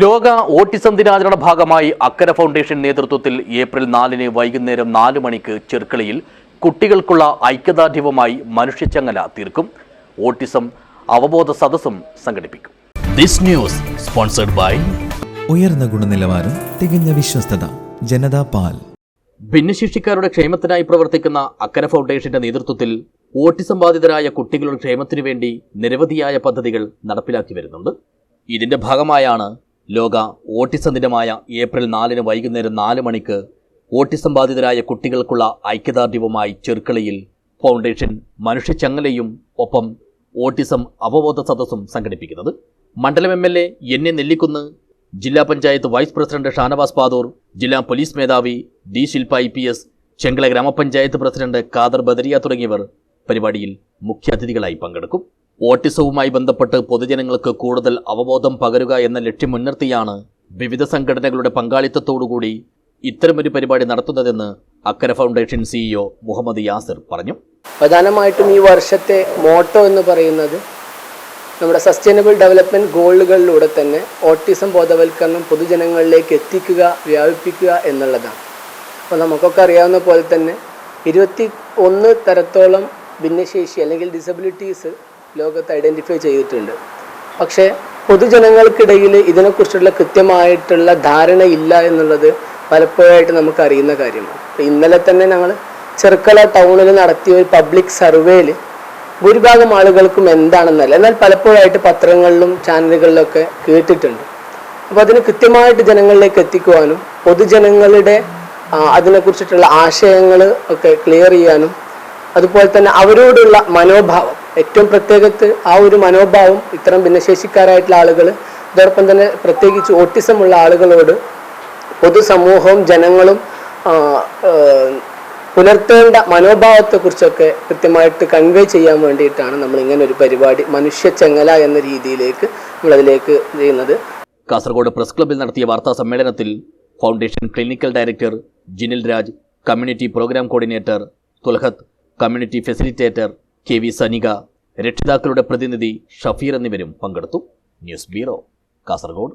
ലോക ഓട്ടിസം ദിനാചരണ ഭാഗമായി അക്കര ഫൗണ്ടേഷൻ നേതൃത്വത്തിൽ ഏപ്രിൽ നാലിന് വൈകുന്നേരം നാല് മണിക്ക് ചെർക്കളയിൽ കുട്ടികൾക്കുള്ള ഐക്യദാർഢ്യവുമായി മനുഷ്യച്ചങ്ങല തീർക്കും. ഓട്ടിസം അവബോധ സദസ്സും സംഘടിപ്പിക്കും. ദിസ് ന്യൂസ് സ്പോൺസർഡ് ബൈ ഉയർന്ന ഗുണനിലവാരം തികഞ്ഞ വിശ്വസ്തത ജനതാ പാൽ. ഭിന്നശേഷിക്കാരുടെ ക്ഷേമത്തിനായി പ്രവർത്തിക്കുന്ന അക്കര ഫൗണ്ടേഷന്റെ നേതൃത്വത്തിൽ ഓട്ടിസം ബാധിതരായ കുട്ടികളുടെ ക്ഷേമത്തിനു വേണ്ടി നിരവധിയായ പദ്ധതികൾ നടപ്പിലാക്കി വരുന്നുണ്ട്. ഇതിന്റെ ഭാഗമായാണ് ലോക ഓട്ടിസം ദിനമായ ഏപ്രിൽ നാലിന് വൈകുന്നേരം നാല് മണിക്ക് ഓട്ടിസം ബാധിതരായ കുട്ടികൾക്കുള്ള ഐക്യദാർഢ്യവുമായി ചെറുക്കളയിൽ ഫൗണ്ടേഷൻ മനുഷ്യച്ചങ്ങലയും ഒപ്പം ഓട്ടിസം അവബോധ സദസ്സും സംഘടിപ്പിക്കുന്നത്. മണ്ഡലം M L A N A Nellikkunnu ജില്ലാ പഞ്ചായത്ത് വൈസ് പ്രസിഡന്റ് ഷാനവാസ് പാദൂർ ജില്ലാ പോലീസ് മേധാവി D Shilpa I P S Chengala ഗ്രാമപഞ്ചായത്ത് പ്രസിഡന്റ് കാദർ ബദരിയ തുടങ്ങിയവർ പരിപാടിയിൽ മുഖ്യാതിഥികളായി പങ്കെടുക്കും. ഓട്ടിസവുമായി ബന്ധപ്പെട്ട് പൊതുജനങ്ങൾക്ക് കൂടുതൽ അവബോധം പകരുക എന്ന ലക്ഷ്യം മുൻനിർത്തിയാണ് വിവിധ സംഘടനകളുടെ പങ്കാളിത്തത്തോടുകൂടി ഇത്തരമൊരു പരിപാടി നടത്തുന്നതെന്ന് അക്കര ഫൗണ്ടേഷൻ സിഇഒ മുഹമ്മദ് യാസിർ പറഞ്ഞു. പ്രധാനമായിട്ടും ഈ വർഷത്തെ മോട്ടോ എന്ന് പറയുന്നത് നമ്മുടെ സസ്റ്റൈനബിൾ ഡെവലപ്മെന്റ് ഗോളുകളിലൂടെ തന്നെ ഓട്ടിസം ബോധവൽക്കരണം പൊതുജനങ്ങളിലേക്ക് എത്തിക്കുക വ്യാപിപ്പിക്കുക എന്നുള്ളതാണ്. അപ്പോൾ നമുക്കൊക്കെ അറിയാവുന്ന പോലെ തന്നെ ഇരുപത്തി ഒന്ന് തരത്തോളം ഭിന്നശേഷി അല്ലെങ്കിൽ ഡിസബിലിറ്റീസ് ലോകത്ത് ഐഡന്റിഫൈ ചെയ്തിട്ടുണ്ട്. പക്ഷേ പൊതുജനങ്ങൾക്കിടയിൽ ഇതിനെക്കുറിച്ചുള്ള കൃത്യമായിട്ടുള്ള ധാരണയില്ല എന്നുള്ളത് പലപ്പോഴായിട്ട് നമുക്ക് അറിയുന്ന കാര്യമാണ്. ഇന്നലെ തന്നെ ഞങ്ങൾ ചെറുക്കള ടൗണിൽ നടത്തിയ ഒരു പബ്ലിക് സർവേയിൽ ഭൂരിഭാഗം ആളുകൾക്കും എന്താണെന്നല്ല എന്നാൽ പലപ്പോഴായിട്ട് പത്രങ്ങളിലും ചാനലുകളിലൊക്കെ കേട്ടിട്ടുണ്ട്. അപ്പോൾ അതിന് കൃത്യമായിട്ട് ജനങ്ങളിലേക്ക് എത്തിക്കുവാനും പൊതുജനങ്ങളുടെ അതിനെക്കുറിച്ചിട്ടുള്ള ആശയങ്ങൾ ഒക്കെ ക്ലിയർ ചെയ്യാനും അതുപോലെ തന്നെ അവരോടുള്ള മനോഭാവം ഏറ്റവും പ്രത്യേകത്ത് ആ ഒരു മനോഭാവം ഇത്തരം ഭിന്നശേഷിക്കാരായിട്ടുള്ള ആളുകൾ അതോടൊപ്പം തന്നെ പ്രത്യേകിച്ച് ഓട്ടിസം ഉള്ള ആളുകളോട് പൊതുസമൂഹവും ജനങ്ങളും പുലർത്തേണ്ട മനോഭാവത്തെക്കുറിച്ചൊക്കെ കൃത്യമായിട്ട് കൺവേ ചെയ്യാൻ വേണ്ടിയിട്ടാണ് നമ്മൾ ഇങ്ങനെ ഒരു പരിപാടി മനുഷ്യ ചെങ്ങല എന്ന രീതിയിലേക്ക് നമ്മളതിലേക്ക് ചെയ്യുന്നത് കാസർഗോഡ് പ്രസ് ക്ലബിൽ നടത്തിയ വാർത്താ സമ്മേളനത്തിൽ foundation clinical director Jinil Raj community program coordinator Thulhath community facilitator K V Sanika രക്ഷിതാക്കളുടെ പ്രതിനിധി ഷഫീർ എന്നിവരും പങ്കെടുത്തു. News bureau Kasaragod.